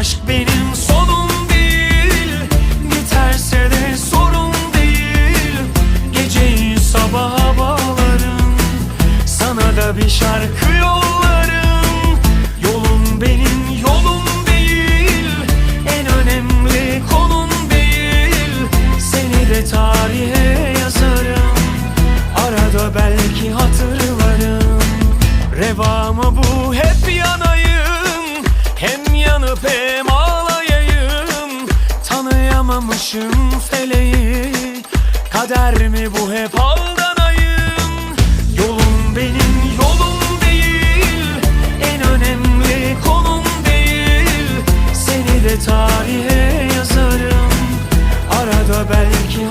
Aşk benim sonum değil. Biterse de sorun değil. Geceyi sabaha bağlarım. Sana da bir şarkı yollarım. Yolun benim yolum değil. En önemli konum değil. Seni de tarihe yazarım. Arada belki hatırlarım. Reva mı bu? Hep yanayım Hem ağlayayım. Tanıyamamışım feleği. Kader mi bu hep aldanayım? Yolum benim yolum değil. En önemli konum değil. Seni de tarihe yazarım. Arada belki